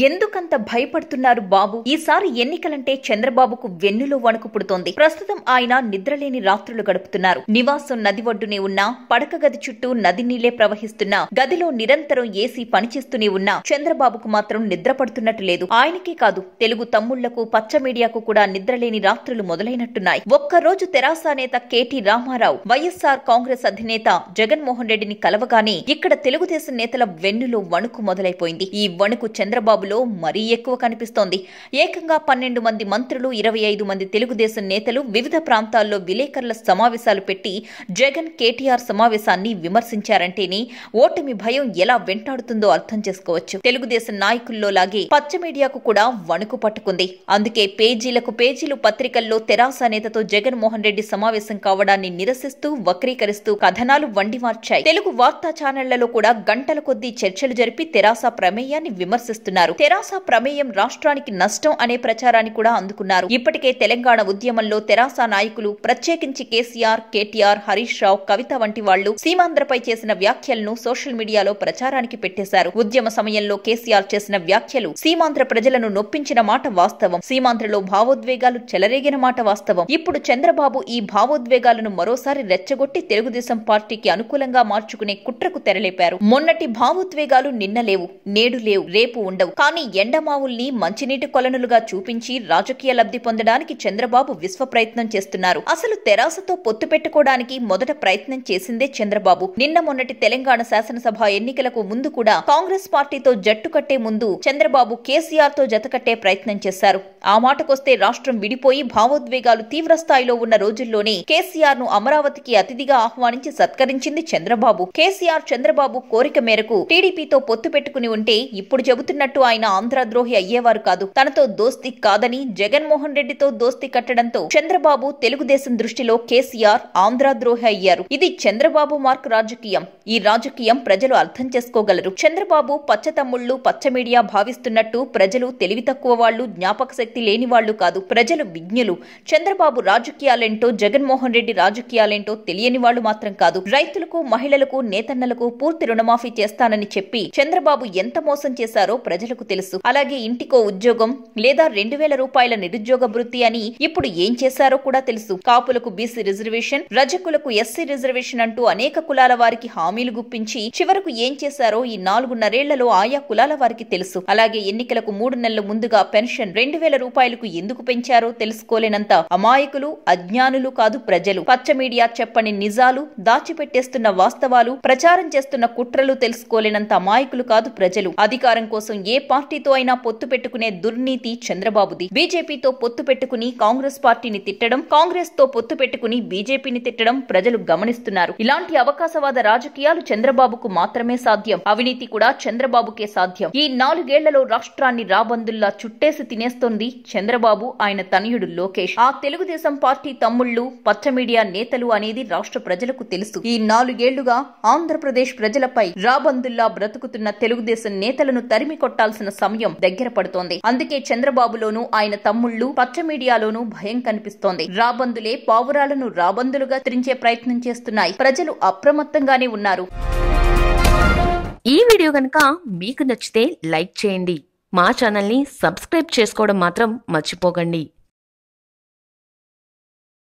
ఎందుకంత భయపడుతున్నారు బాబు? ఈసారి ఎన్నికలంటే చంద్రబాబుకు వెన్నులో వణుకు పుడుతోంది. ప్రస్తుతం ఆయన నిద్రలేని రాత్రులు గడుపుతున్నారు. నివాసం నది ఒడ్డునే ఉన్నా పడక గది చుట్టూ నది నీళ్ళే ప్రవహిస్తున్నా గదిలో నిరంతరం ఏసీ పనిచేస్తూనే ఉన్నా చంద్రబాబుకు మాత్రం నిద్ర పడుతున్నట్టు లేదు. ఆయనకే కాదు తెలుగు తమ్ముళ్ళకు పచ్చ మీడియాకు కూడా నిద్రలేని రాత్రులు మొదలైనట్టున్నాయి. ఒక్కరోజు తెరాస నేత కేటీ రామారావు వైఎస్ఆర్ కాంగ్రెస్ అధినేత జగన్మోహన్ రెడ్డిని కలవగానే ఇక్కడ తెలుగుదేశం నేతల వెన్నులో వణుకు మొదలైపోయింది. ఈ వణుకు చంద్రబాబు చంద్రబాబులో మరీ ఎక్కువ కనిపిస్తోంది. ఏకంగా పన్నెండు మంది మంత్రులు ఇరవై ఐదు మంది తెలుగుదేశం నేతలు వివిధ ప్రాంతాల్లో విలేకరుల సమావేశాలు పెట్టి జగన్ కేటీఆర్ సమావేశాన్ని విమర్శించారంటేనే ఓటమి భయం ఎలా వెంటాడుతుందో అర్థం చేసుకోవచ్చు. తెలుగుదేశం నాయకుల్లో లాగే పచ్చ మీడియాకు కూడా వణుకు పట్టుకుంది. అందుకే పేజీలకు పేజీలు పత్రికల్లో తెరాస నేతతో జగన్మోహన్ రెడ్డి సమావేశం కావడాన్ని నిరసిస్తూ వక్రీకరిస్తూ కథనాలు వండి మార్చాయి. తెలుగు వార్తా ఛానళ్ళలో కూడా గంటల కొద్దీ చర్చలు జరిపి తెరాస ప్రమేయాన్ని విమర్శిస్తున్నారు. తెరాస ప్రమేయం రాష్ట్రానికి నష్టం అనే ప్రచారాన్ని కూడా అందుకున్నారు. ఇప్పటికే తెలంగాణ ఉద్యమంలో తెరాస నాయకులు ప్రత్యేకించి కేసీఆర్ కేటీఆర్ హరీష్ రావు కవిత వంటి వాళ్ళు సీమాంధ్రపై చేసిన వ్యాఖ్యలను సోషల్ మీడియాలో ప్రచారానికి పెట్టేశారు. ఉద్యమ సమయంలో కేసీఆర్ చేసిన వ్యాఖ్యలు సీమాంధ్ర ప్రజలను నొప్పించిన మాట వాస్తవం. సీమాంధ్రలో భావోద్వేగాలు చెలరేగిన మాట వాస్తవం. ఇప్పుడు చంద్రబాబు ఈ భావోద్వేగాలను మరోసారి రెచ్చగొట్టి తెలుగుదేశం పార్టీకి అనుకూలంగా మార్చుకునే కుట్రకు తెరలేపారు. మొన్నటి భావోద్వేగాలు నిన్న లేవు నేడు లేవు రేపు ఉండవు. కానీ ఎండమావుల్ని మంచినీటి కొలనులుగా చూపించి రాజకీయ లబ్ధి పొందడానికి చంద్రబాబు విశ్వ ప్రయత్నం చేస్తున్నారు. అసలు తెరాసతో పొత్తు పెట్టుకోవడానికి మొదట ప్రయత్నం చేసిందే చంద్రబాబు. నిన్న మొన్నటి తెలంగాణ శాసనసభ ఎన్నికలకు ముందు కూడా కాంగ్రెస్ పార్టీతో జట్టు కట్టే ముందు చంద్రబాబు కేసీఆర్తో జతకట్టే ప్రయత్నం చేశారు. ఆ మాటకొస్తే రాష్ట్రం విడిపోయి భావోద్వేగాలు తీవ్ర స్థాయిలో ఉన్న రోజుల్లోనే కేసీఆర్ను అమరావతికి అతిథిగా ఆహ్వానించి సత్కరించింది చంద్రబాబు. కేసీఆర్ చంద్రబాబు కోరిక మేరకు టీడీపీతో పొత్తు పెట్టుకుని ఉంటే ఇప్పుడు చెబుతున్నట్టు ఆయన ఆంధ్రద్రోహి అయ్యేవారు కాదు. తనతో దోస్తి కాదని జగన్మోహన్ రెడ్డితో దోస్తి కట్టడంతో చంద్రబాబు తెలుగుదేశం దృష్టిలో కేసీఆర్ ఆంధ్రద్రోహి అయ్యారు. ఇది చంద్రబాబు మార్క్ రాజకీయం. ఈ రాజకీయం ప్రజలు అర్థం చేసుకోగలరు. చంద్రబాబు పచ్చ తమ్ముళ్ళు పచ్చ మీడియా భావిస్తున్నట్టు ప్రజలు తెలివి తక్కువ వాళ్ళు జ్ఞాపక శక్తి లేని వాళ్ళు కాదు. ప్రజలు విజ్ఞులు. చంద్రబాబు రాజకీయాలేంటో జగన్మోహన్ రెడ్డి రాజకీయాలేంటో తెలియని వాళ్ళు మాత్రం కాదు. రైతులకు మహిళలకు నేతన్నలకు పూర్తి రుణమాఫీ చేస్తానని చెప్పి చంద్రబాబు ఎంత మోసం చేశారో ప్రజలకు తెలుసు. అలాగే ఇంటికో ఉద్యోగం లేదా రెండు వేల రూపాయల నిరుద్యోగ వృత్తి అని ఇప్పుడు ఏం చేశారో కూడా తెలుసు. కాపులకు బీసీ రిజర్వేషన్ రజకులకు ఎస్సీ రిజర్వేషన్ అంటూ అనేక కులాల వారికి హామీలు గుప్పించి చివరకు ఏం చేశారో ఈ నాలుగున్నరేళ్ళలో ఆయా కులాల వారికి తెలుసు. అలాగే ఎన్నికలకు మూడు నెలల ముందుగా పెన్షన్ రెండు వేల రూపాయలకు ఎందుకు పెంచారో తెలుసుకోలేనంత అమాయకులు అజ్ఞానులు కాదు ప్రజలు. పచ్చ మీడియా చెప్పని నిజాలు దాచిపెట్టేస్తున్న వాస్తవాలు ప్రచారం చేస్తున్న కుట్రలు తెలుసుకోలేనంత అమాయకులు కాదు ప్రజలు. అధికారం కోసం ఏ పార్టీతో అయినా పొత్తు పెట్టుకునే దుర్నీతి చంద్రబాబుది. బీజేపీతో పొత్తు పెట్టుకుని కాంగ్రెస్ పార్టీని తిట్టడం కాంగ్రెస్తో పొత్తు పెట్టుకుని బీజేపీని తిట్టడం ప్రజలు గమనిస్తున్నారు. ఇలాంటి అవకాశవాద రాజకీయాలు చంద్రబాబుకు మాత్రమే సాధ్యం. అవినీతి కూడా చంద్రబాబుకే సాధ్యం. ఈ నాలుగేళ్ళలో రాష్ట్రాన్ని రాబందుల్లా చుట్టేసి తినేస్తోంది చంద్రబాబు ఆయన తనయుడు లోకేష్. ఆ తెలుగుదేశం పార్టీ తమ్ముళ్ళు పచ్చ మీడియా నేతలు అనేది రాష్ట్ర ప్రజలకు తెలుసు. ఈ నాలుగేళ్ళుగా ఆంధ్రప్రదేశ్ ప్రజలపై రాబందుల్లా బ్రతుకుతున్న తెలుగుదేశం నేతలను తరిమి కొట్టాల్సిన సమయం దగ్గర పడుతోంది. అందుకే చంద్రబాబులోనూ ఆయన తమ్ముళ్ళు పచ్చ మీడియాలోనూ భయం కనిపిస్తోంది. రాబందులే పావురాలను రాబందులుగా త్రించే ప్రయత్నం చేస్తున్నాయి. ప్రజలు అప్రమత్తంగానే ఉన్నారు. ఈ వీడియో కనుక మీకు నచ్చితే లైక్ చేయండి. మా ఛానల్ని సబ్స్క్రైబ్ చేసుకోవడం మాత్రం మర్చిపోకండి.